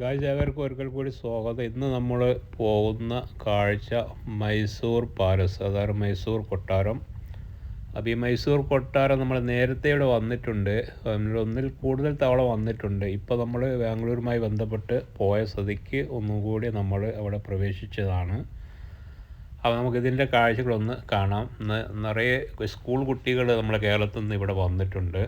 ഗായ്ജാകർക്ക് ഒരിക്കൽ കൂടി സ്വാഗതം. ഇന്ന് നമ്മൾ പോകുന്ന കാഴ്ച മൈസൂർ പാലസ് അതായത് മൈസൂർ കൊട്ടാരം. അപ്പോൾ ഈ മൈസൂർ കൊട്ടാരം നമ്മൾ നേരത്തെ ഇവിടെ വന്നിട്ടുണ്ട്. ഒന്നിൽ കൂടുതൽ തവണ വന്നിട്ടുണ്ട്. ഇപ്പോൾ നമ്മൾ ബാംഗ്ലൂരുമായി ബന്ധപ്പെട്ട് പോയ സ്ഥിതിക്ക് ഒന്നും കൂടി നമ്മൾ അവിടെ പ്രവേശിച്ചതാണ്. അപ്പോൾ നമുക്കിതിന്റെ കാഴ്ചകളൊന്ന് കാണാം. നിറയെ സ്കൂൾ കുട്ടികൾ നമ്മുടെ കേരളത്തിൽ നിന്ന് ഇവിടെ വന്നിട്ടുണ്ട്.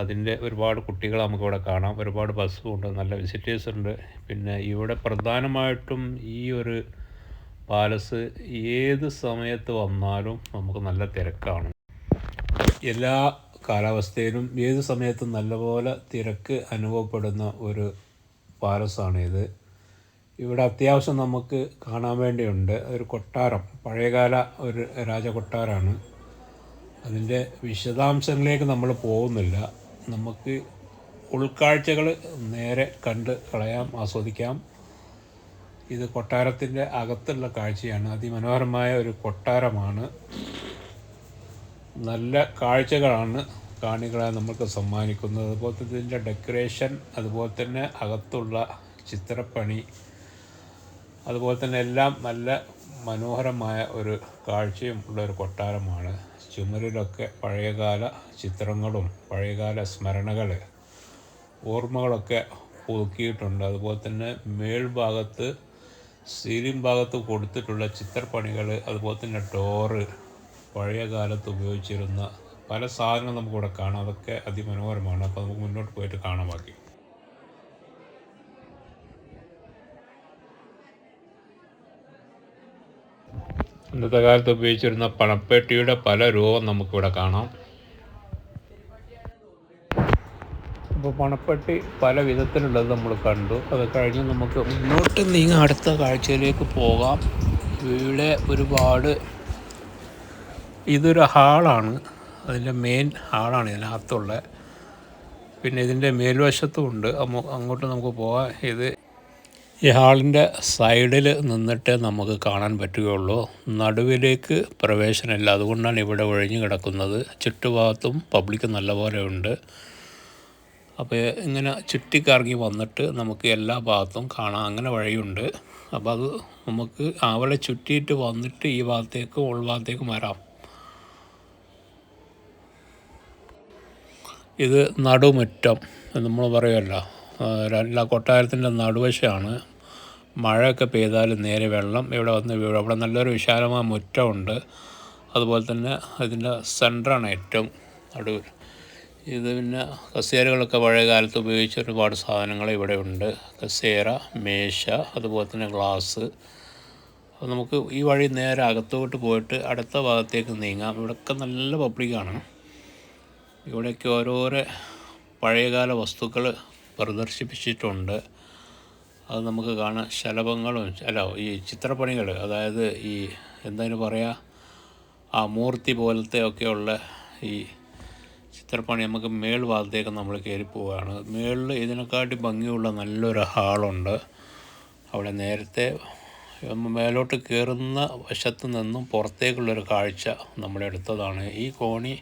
അതിന്റെ ഒരുപാട് കുട്ടികൾ നമുക്കിവിടെ കാണാം. ഒരുപാട് ബസ്സും ഉണ്ട് നല്ല വിസിറ്റേഴ്സ് ഉണ്ട്. പിന്നെ ഇവിടെ പ്രധാനമായിട്ടും ഈ ഒരു പാലസ് ഏത് സമയത്ത് വന്നാലും നമുക്ക് നല്ല തിരക്കാണ്. എല്ലാ കാലാവസ്ഥയിലും ഏത് സമയത്തും നല്ലപോലെ തിരക്ക് അനുഭവപ്പെടുന്ന ഒരു പാലസാണ് ഇത് ഇവിടെ അത്യാവശ്യം നമുക്ക് കാണാൻ വേണ്ടിയുണ്ട്. ഒരു കൊട്ടാരം പഴയകാല ഒരു രാജകൊട്ടാരമാണ്. അതിന്റെ വിശദാംശങ്ങളിലേക്ക് നമ്മൾ പോകുന്നില്ല. നമുക്ക് ഉൾക്കാഴ്ചകൾ നേരെ കണ്ട് കളയാം ആസ്വദിക്കാം. ഇത് കൊട്ടാരത്തിന്റെ അകത്തുള്ള കാഴ്ചയാണ്. അതിമനോഹരമായ ഒരു കൊട്ടാരമാണ്. നല്ല കാഴ്ചകളാണ് കാണികളെ നമുക്ക് സമ്മാനിക്കുന്നത്. അതുപോലെ തന്നെ ഇതിന്റെ ഡെക്കറേഷൻ അതുപോലെ തന്നെ അകത്തുള്ള ചിത്രപ്പണി അതുപോലെ തന്നെ എല്ലാം നല്ല മനോഹരമായ ഒരു കാഴ്ചയും ഉള്ള ഒരു കൊട്ടാരമാണ്. ചുമരിലൊക്കെ പഴയകാല ചിത്രങ്ങളും പഴയകാല സ്മരണകൾ ഓർമ്മകളൊക്കെ പുതുക്കിയിട്ടുണ്ട്. അതുപോലെ തന്നെ മേൽഭാഗത്ത് സീലിംഗ് ഭാഗത്ത് കൊടുത്തിട്ടുള്ള ചിത്രപ്പണികൾ അതുപോലെ തന്നെ ഡോറ് പഴയ കാലത്ത് ഉപയോഗിച്ചിരുന്ന പല സാധനങ്ങളും നമുക്കിവിടെ കാണാം. അതൊക്കെ അതിമനോഹരമാണ്. അപ്പോൾ നമുക്ക് മുന്നോട്ട് പോയിട്ട് കാണാൻ ബാക്കി. ഇന്നത്തെ കാലത്ത് ഉപയോഗിച്ചിരുന്ന പണപ്പെട്ടിയുടെ പല രൂപം നമുക്കിവിടെ കാണാം. അപ്പോൾ പണപ്പെട്ടി പല വിധത്തിലുള്ളത് നമ്മൾ കണ്ടു. അത് കഴിഞ്ഞ് നമുക്ക് മുന്നോട്ട് നീങ്ങ. അടുത്ത കാഴ്ചയിലേക്ക് പോകാം. ഇവിടെ ഒരുപാട് ഇതൊരു ഹാളാണ്. അതിന്റെ മെയിൻ ഹാളാണ് ഇതിനകത്തുള്ള പിന്നെ ഇതിന്റെ മേൽവശത്തും ഉണ്ട്. അങ്ങോട്ട് നമുക്ക് പോകാം. ഇത് ഈ ഹാളിന്റെ സൈഡിൽ നിന്നിട്ട് നമുക്ക് കാണാൻ പറ്റുകയുള്ളൂ. നടുവിലേക്ക് പ്രവേശനമില്ല. അതുകൊണ്ടാണ് ഇവിടെ ഒഴിഞ്ഞു കിടക്കുന്നത്. ചുറ്റുഭാഗത്തും പബ്ലിക് നല്ലപോലെ ഉണ്ട്. അപ്പോൾ ഇങ്ങനെ ചുറ്റിക്കറങ്ങി വന്നിട്ട് നമുക്ക് എല്ലാ ഭാഗത്തും കാണാം. അങ്ങനെ വഴിയുണ്ട്. അപ്പോൾ അത് നമുക്ക് അവളെ ചുറ്റിയിട്ട് വന്നിട്ട് ഈ ഭാഗത്തേക്കും ഉൾഭാഗത്തേക്ക് വരാം. ഇത് നടുമുറ്റം നമ്മൾ പറയുമല്ലോ. എല്ലാ കൊട്ടാരത്തിന്റെ നടുവശമാണ് മഴയൊക്കെ പെയ്താൽ നേരെ വെള്ളം. ഇവിടെ വന്ന് വീഴും അവിടെ നല്ലൊരു വിശാലമായ മുറ്റമുണ്ട്. അതുപോലെ തന്നെ അതിന്റെ സെന്ററാണ് ഏറ്റവും നടുവിൽ. ഇത് പിന്നെ കസേരകളൊക്കെ പഴയ കാലത്ത് ഉപയോഗിച്ച ഒരുപാട് സാധനങ്ങൾ ഇവിടെ ഉണ്ട്. കസേര മേശ അതുപോലെ തന്നെ ഗ്ലാസ്. അപ്പോൾ നമുക്ക് ഈ വഴി നേരെ അകത്തോട്ട് പോയിട്ട് അടുത്ത ഭാഗത്തേക്ക് നീങ്ങാം. ഇവിടെയൊക്കെ നല്ല പബ്ലിക്കാണ്. ഇവിടെയൊക്കെ ഓരോരോ പഴയകാല വസ്തുക്കൾ പ്രദർശിപ്പിച്ചിട്ടുണ്ട്. അത് നമുക്ക് കാണാൻ ശലഭങ്ങളും അല്ല ഈ ചിത്രപ്പണികൾ അതായത് ഈ എന്താണ് പറയുക ആ മൂർത്തി പോലത്തെ ഒക്കെയുള്ള ഈ ചിത്രപ്പണി നമുക്ക് മേൾ ഭാഗത്തേക്ക് നമ്മൾ കയറി പോവുകയാണ്. മേളിൽ ഇതിനെക്കാട്ടി ഭംഗിയുള്ള നല്ലൊരു ഹാളുണ്ട്. അവിടെ നേരത്തെ മേലോട്ട് കയറുന്ന വശത്ത് നിന്നും പുറത്തേക്കുള്ളൊരു കാഴ്ച നമ്മുടെ നമ്മളെടുത്തതാണ് ഈ കോണി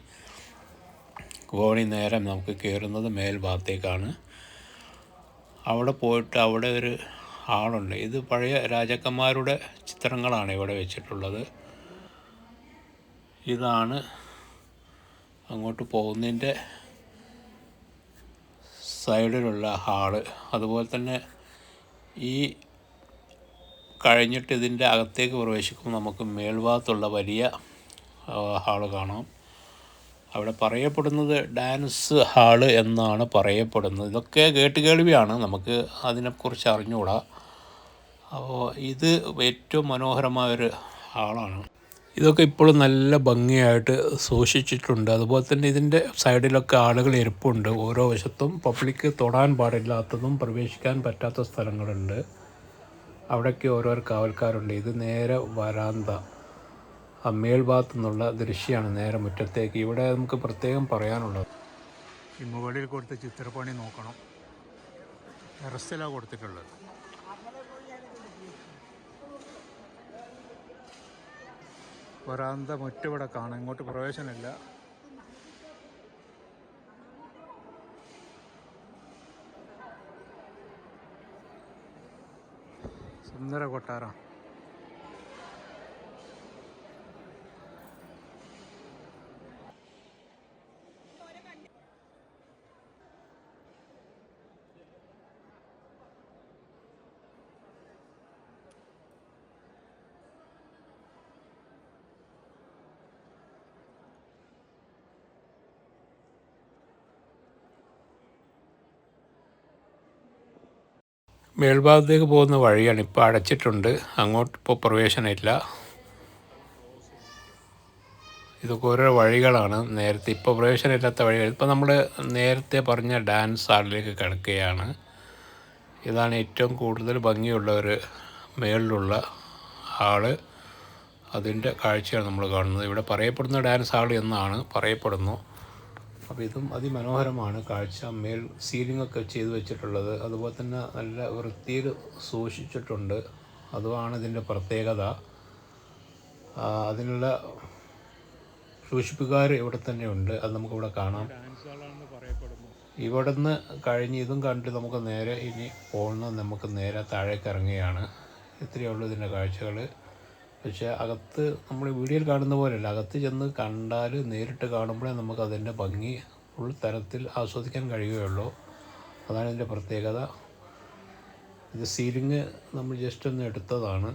കോണി നേരം നമുക്ക് കയറുന്നത് മേൽഭാഗത്തേക്കാണ് അവിടെ പോയിട്ട് അവിടെ ഒരു ആളുണ്ട്. ഇത് പഴയ രാജാക്കന്മാരുടെ ചിത്രങ്ങളാണ് ഇവിടെ വെച്ചിട്ടുള്ളത്. ഇതാണ് അങ്ങോട്ട് പോകുന്നതിന്റെ സൈഡിലുള്ള ഹാൾ. അതുപോലെ തന്നെ ഈ കഴിഞ്ഞിട്ട് ഇതിന്റെ അകത്തേക്ക് പ്രവേശിക്കുമ്പോൾ നമുക്ക് മേൽഭാഗത്തുള്ള വലിയ ഹാൾ കാണാം. അവിടെ പറയപ്പെടുന്നത് ഡാൻസ് ഹാൾ എന്നാണ് പറയപ്പെടുന്നത്. ഇതൊക്കെ കേട്ട് കേൾവിയാണ്. നമുക്ക് അതിനെക്കുറിച്ച് അറിഞ്ഞുകൂടാ. അപ്പോൾ ഇത് ഏറ്റവും മനോഹരമായൊരു ഹാളാണ്. ഇതൊക്കെ ഇപ്പോഴും നല്ല ഭംഗിയായിട്ട് സൂക്ഷിച്ചിട്ടുണ്ട്. അതുപോലെ തന്നെ ഇതിന്റെ സൈഡിലൊക്കെ ആളുകൾ ഇരിപ്പുണ്ട്. ഓരോ വശത്തും പബ്ലിക്ക് തൊടാൻ പാടില്ലാത്തതും പ്രവേശിക്കാൻ പറ്റാത്ത സ്ഥലങ്ങളുണ്ട്. അവിടെയൊക്കെ ഓരോരോ കാവൽക്കാരുണ്ട്. ഇത് നേരെ വരാന്ത. ആ മേൽഭാഗത്തു നിന്നുള്ള ദൃശ്യമാണ് നേരെ മുറ്റത്തേക്ക്. ഇവിടെ നമുക്ക് പ്രത്യേകം പറയാനുള്ളത്. ഈ മുകളിൽ കൊടുത്ത ചിത്രപ്പണി നോക്കണം. ടെറസിലാണ് കൊടുത്തിട്ടുള്ളത്. വരാന്ത മുറ്റിവിടെ കാണാം. ഇങ്ങോട്ട് പ്രവേശനമില്ല. സുന്ദര കൊട്ടാരം. മേൽഭാഗത്തേക്ക് പോകുന്ന വഴിയാണ് ഇപ്പോൾ അടച്ചിട്ടുണ്ട്. അങ്ങോട്ട് ഇപ്പോൾ പ്രവേശനമില്ല. ഇതൊക്കെ ഓരോ വഴികളാണ്. നേരത്തെ ഇപ്പോൾ പ്രവേശനമില്ലാത്ത വഴികൾ. ഇപ്പോൾ നമ്മൾ നേരത്തെ പറഞ്ഞ ഡാൻസ് ഹാളിലേക്ക് കിടക്കുകയാണ്. ഇതാണ് ഏറ്റവും കൂടുതൽ ഭംഗിയുള്ള ഒരു മേളിലുള്ള ഹാൾ. അതിന്റെ കാഴ്ചയാണ് നമ്മൾ കാണുന്നത്. ഇവിടെ പറയപ്പെടുന്ന ഡാൻസ് ഹാൾ എന്നാണ് പറയപ്പെടുന്നു. അപ്പോൾ ഇതും അതിമനോഹരമാണ്. കാഴ്ച മേൽ സീലിംഗ് ഒക്കെ ചെയ്തു വെച്ചിട്ടുള്ളത്. അതുപോലെ തന്നെ നല്ല വൃത്തിയിൽ സൂക്ഷിച്ചിട്ടുണ്ട്. അതുമാണ് ഇതിന്റെ പ്രത്യേകത. അതിനുള്ള സൂക്ഷിപ്പുകാർ ഇവിടെ തന്നെ ഉണ്ട്. അത് നമുക്കിവിടെ കാണാം. ഇവിടെ നിന്ന് കഴിഞ്ഞ് ഇതും കണ്ട് നമുക്ക് നേരെ ഇനി പോകുന്ന നമുക്ക് നേരെ താഴേക്ക് ഇറങ്ങുകയാണ്. ഇത്രയേ ഉള്ളൂ ഇതിന്റെ കാഴ്ചകൾ പക്ഷേ അകത്ത് നമ്മൾ വീഡിയോയിൽ കാണുന്ന പോലെയല്ല. അകത്ത് ചെന്ന് കണ്ടാൽ നേരിട്ട് കാണുമ്പോഴേ നമുക്ക് അതിന്റെ ഭംഗി ഫുൾ തരത്തിൽ ആസ്വദിക്കാൻ കഴിയുകയുള്ളൂ. അതാണ് ഇതിന്റെ പ്രത്യേകത. ഇത് സീലിംഗ് നമ്മൾ ജസ്റ്റ് ഒന്ന് എടുത്തതാണ്.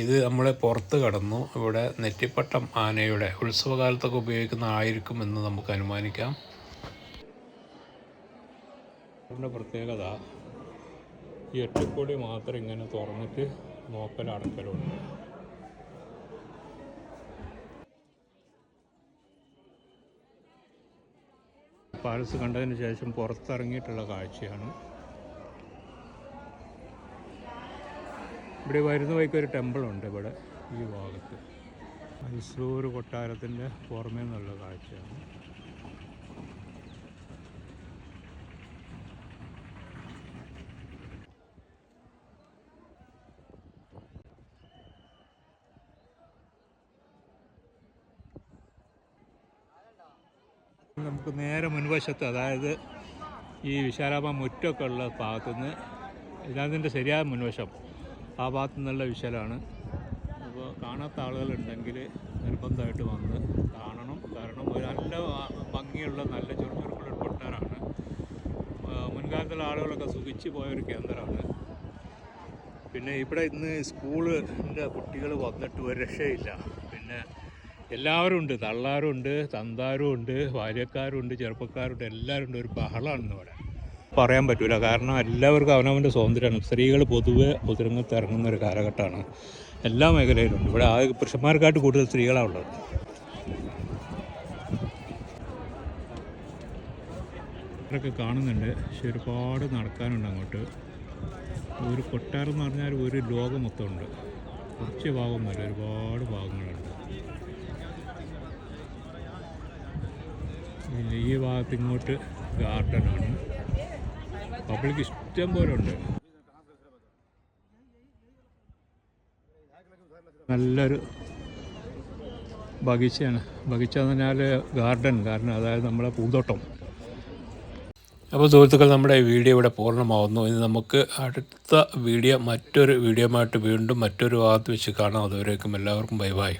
ഇത് നമ്മൾ പുറത്ത് കടന്നു. ഇവിടെ നെറ്റിപ്പട്ടം ആനയുടെ ഉത്സവകാലത്തൊക്കെ ഉപയോഗിക്കുന്ന ആയിരിക്കും എന്ന് നമുക്ക് അനുമാനിക്കാം. ഇതിന്റെ പ്രത്യേകത ഈ ഒറ്റക്കൂടി മാത്രം ഇങ്ങനെ തുറന്നിട്ട് നോക്കലടക്കലുണ്ട് പാലസ് കണ്ടതിന് ശേഷം പുറത്തിറങ്ങിയിട്ടുള്ള കാഴ്ചയാണ്. ഇവിടെ വരുന്ന വഴിക്ക് ഒരു ടെമ്പിളുണ്ട് ഇവിടെ ഈ ഭാഗത്ത്. മൈസൂർ കൊട്ടാരത്തിന്റെ പുറമേ നിന്നുള്ള കാഴ്ചയാണ്. നമുക്ക് നേരെ മുൻവശത്ത് അതായത് ഈ വിശാലാപ മുറ്റമൊക്കെ ഉള്ള ഭാഗത്തു നിന്ന് ഇതിനകത്തിന്റെ ശരിയായ മുൻവശം ആ ഭാഗത്തു നിന്നുള്ള വിശാലമാണ് അപ്പോൾ കാണാത്ത ആളുകളുണ്ടെങ്കിൽ നിർബന്ധമായിട്ട് വന്ന് കാണണം. കാരണം ഒരു നല്ല ഭംഗിയുള്ള നല്ല ചുറുചുറുക്കുള്ള ഒരു കൊട്ടാരമാണ് മുൻകാലത്തുള്ള ആളുകളൊക്കെ സുഖിച്ച് പോയ ഒരു കേന്ദ്രമാണ്. പിന്നെ ഇവിടെ ഇന്ന് സ്കൂളിന്റെ കുട്ടികൾ വന്നിട്ട് ഒരു രക്ഷയില്ല. പിന്നെ എല്ലാവരും ഉണ്ട്. തള്ളാരും ഉണ്ട് തന്താരും ഉണ്ട് ഭാര്യക്കാരും ഉണ്ട് ചെറുപ്പക്കാരുണ്ട് എല്ലാവരും ഉണ്ട്. ഒരു ബഹളമാണെന്ന് പറയാം. പറയാൻ പറ്റില്ല കാരണം എല്ലാവർക്കും അവനവന്റെ സ്വാതന്ത്ര്യമാണ്. സ്ത്രീകൾ പൊതുവെ പൊതുരംഗത്ത് ഇറങ്ങുന്ന ഒരു കാലഘട്ടമാണ്. എല്ലാ മേഖലയിലുണ്ട് ഇവിടെ ആ പുരുഷന്മാർക്കായിട്ട് കൂടുതൽ സ്ത്രീകളാണ് ഉള്ളത്. ഇവരൊക്കെ കാണുന്നുണ്ട്. പക്ഷെ ഒരുപാട് നടക്കാനുണ്ട് അങ്ങോട്ട്. ഒരു കൊട്ടാരം എന്ന് പറഞ്ഞാൽ ഒരു ലോകം മൊത്തമുണ്ട് കുറച്ച് ഭാഗമൊന്നുമല്ല. ഒരുപാട് ഭാഗങ്ങളുണ്ട്. പിന്നെ ഈ ഭാഗത്ത് ഇങ്ങോട്ട് ഗാർഡനാണ് പബ്ലിക് ഇഷ്ടം പോലെ ഉണ്ട്. നല്ലൊരു ബഗീച്ചയാണ്. ബഗീച്ച എന്ന് പറഞ്ഞാൽ ഗാർഡൻ കാരണം അതായത് നമ്മുടെ പൂന്തോട്ടം. അപ്പോൾ സുഹൃത്തുക്കൾ നമ്മുടെ വീഡിയോ ഇവിടെ പൂർണമാവുന്നു. ഇനി നമുക്ക് അടുത്ത വീഡിയോ മറ്റൊരു വീഡിയോ ആയിട്ട് വീണ്ടും മറ്റൊരു ഭാഗത്ത് വെച്ച് കാണാം. അതുവരേക്കും എല്ലാവർക്കും ബൈ ബൈ.